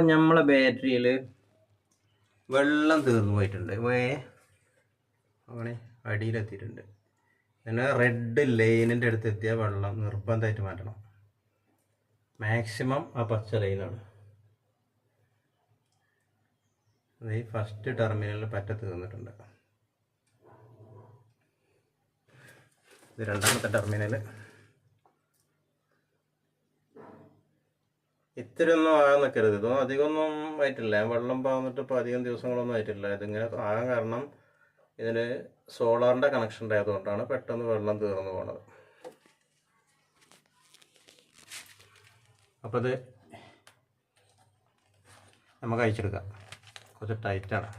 നമ്മളെ ബാറ്ററിയിൽ വെള്ളം തീർന്നു പോയിട്ടുണ്ട്. വേ അങ്ങനെ അടിയിലെത്തിയിട്ടുണ്ട്. പിന്നെ റെഡ് ലൈനിന്റെ അടുത്ത് എത്തിയ വെള്ളം നിർബന്ധമായിട്ട് മാറ്റണം. മാക്സിമം ആ പച്ച ലൈനാണ് അത് ഈ ഫസ്റ്റ് ടെർമിനലിൽ പറ്റ തീർന്നിട്ടുണ്ട്. ഇത് രണ്ടാമത്തെ ടെർമിനൽ ഇത്തിരി ഒന്നും ആകാൻ നിൽക്കരുത് ഇതൊന്നും അധികമൊന്നും ആയിട്ടില്ല വെള്ളം പാന്നിട്ട് ഇപ്പോൾ അധികം ദിവസങ്ങളൊന്നും ആയിട്ടില്ല. ഇതിങ്ങനെ ആകാൻ കാരണം ഇതിന് സോളാറിന്റെ കണക്ഷൻ ഉണ്ടായതുകൊണ്ടാണ് പെട്ടെന്ന് വെള്ളം തീർന്നു പോണത്. അപ്പോൾ ഇത് നമുക്ക് അയച്ചെടുക്കാം കുറച്ച് ടൈറ്റാണ്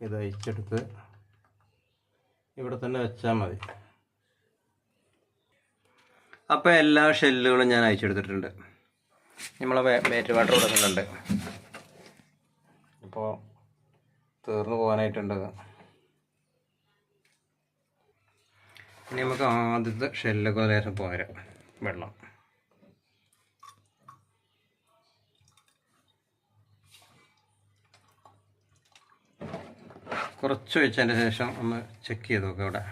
ഇത് അയച്ചെടുത്ത് ഇവിടെ തന്നെ വെച്ചാൽ മതി. അപ്പോൾ എല്ലാ ഷെല്ലുകളും ഞാൻ അയച്ചെടുത്തിട്ടുണ്ട് നമ്മളെ ബാറ്ററി വാട്ടർ കൊടുക്കുന്നുണ്ട്. അപ്പോൾ തീർന്നു പോകാനായിട്ടുണ്ട്. ഇനി നമുക്ക് ആദ്യത്തെ ഷെല്ലൊക്കെ ലേശം പോരാം. വെള്ളം. കുറച്ച് വെച്ചതിന്റെ ശേഷം ഒന്ന് ചെക്ക് ചെയ്ത് നോക്കാം ഇവിടെ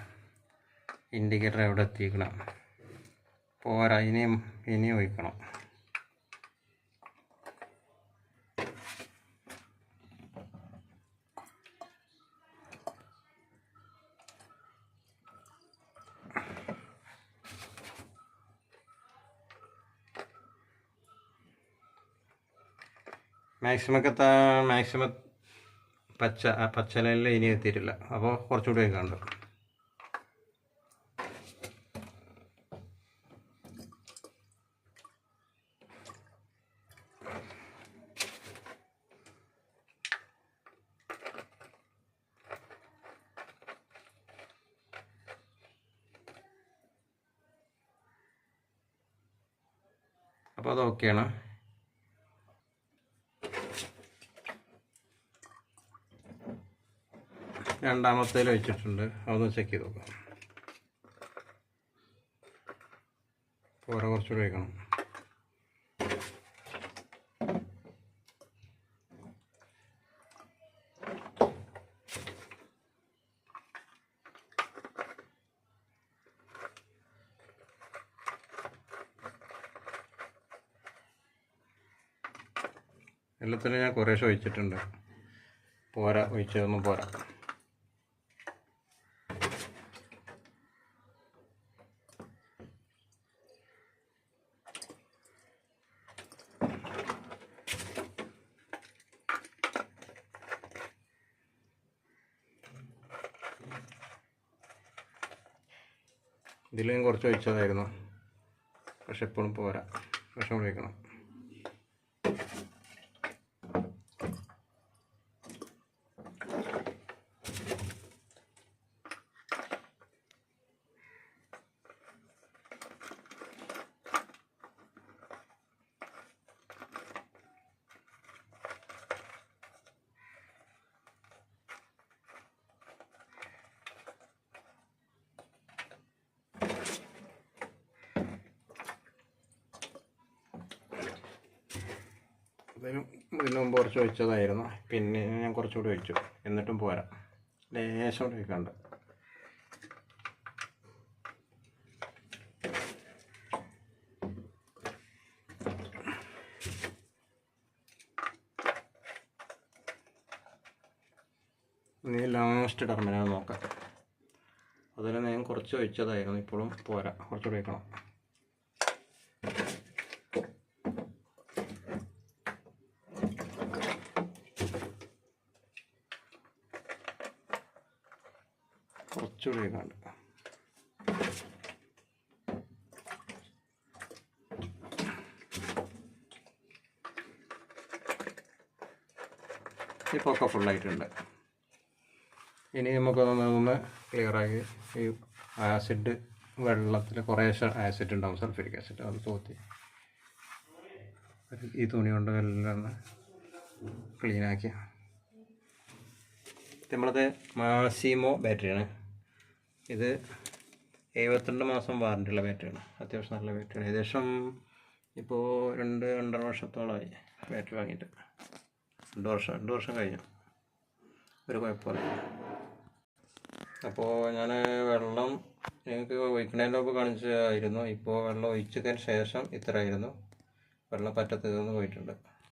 ഇൻഡിക്കേറ്റർ എവിടെ എത്തിക്കണം പോരാ ഇനിയും ഇനിയും ഒഴിക്കണം. മാക്സിമൊക്കെ മാക്സിമം പച്ച ആ പച്ച ലൈനിൽ ഇനി എത്തിയിട്ടില്ല. അപ്പോൾ കുറച്ചുകൂടി വെക്കാണ്ട് അപ്പോൾ അത് ഓക്കെയാണ് രണ്ടാമത്തേൽ വെച്ചിട്ടുണ്ട്. അതൊന്ന് ചെക്ക് ചെയ്ത് നോക്കാം. പോരാ കുറച്ചുകൂടെ വയ്ക്കണം എല്ലാത്തിനും ഞാൻ കുറേശ്ശെ ഒഴിച്ചിട്ടുണ്ട് പോരാ ഒഴിച്ചതൊന്നും പോരാ. ഇതിലും കുറച്ച് ഒഴിച്ചതായിരുന്നു. പക്ഷെ എപ്പോഴും പോരാ. വിഷം ഒഴിക്കണം. ഇതിനും ഇതിന് മുമ്പ് കുറച്ച് ഒഴിച്ചതായിരുന്നു പിന്നെ ഞാൻ കുറച്ചുകൂടി ഒഴിച്ചു എന്നിട്ടും പോരാ. ലേശം കൂടി ഒഴിക്കാണ്ട് ഇനി ലാസ്റ്റ് ടെർമിനൽ നോക്കാം. അതിൽ ഞാൻ കുറച്ച് ഒഴിച്ചതായിരുന്നു ഇപ്പോഴും പോരാ. കുറച്ചുകൂടി ഒഴിക്കണം കുറച്ചുകൂടി കണ്ട് ഇപ്പോൾ ഒക്കെ ഫുള്ളായിട്ടുണ്ട് ഇനി നമുക്കൊന്ന് ക്ലിയറാക്കി ഈ ആസിഡ് വെള്ളത്തിൽ കുറേശ്ശെ ആസിഡ് ഉണ്ടാവും സൾഫ്യൂരിക് ആസിഡ് അത് തോത്തി. ഈ തുണി കൊണ്ട് എല്ലാം ഒന്ന് ക്ലീനാക്കി നമ്മളത് മാസിമോ ബാറ്ററിയാണ് ഇത് എഴുപത്തിരണ്ട് മാസം വാറന്റിയുള്ള ബാറ്ററിയാണ്. അത്യാവശ്യം നല്ല ബാറ്ററിയാണ്. ഏകദേശം ഇപ്പോൾ രണ്ട് രണ്ടര വർഷത്തോളമായി ബാറ്ററി വാങ്ങിയിട്ട്. രണ്ട് വർഷം രണ്ട് വർഷം കഴിഞ്ഞു. ഒരു കുഴപ്പമില്ല. അപ്പോൾ ഞാൻ വെള്ളം ഞങ്ങൾക്ക് ഒഴിക്കണേന്റെ മുമ്പ് കാണിച്ചായിരുന്നു. ഇപ്പോൾ വെള്ളം ഒഴിച്ചതിന് ശേഷം ഇത്രയായിരുന്നു. വെള്ളം പറ്റ തീർന്ന് പോയിട്ടുണ്ട്.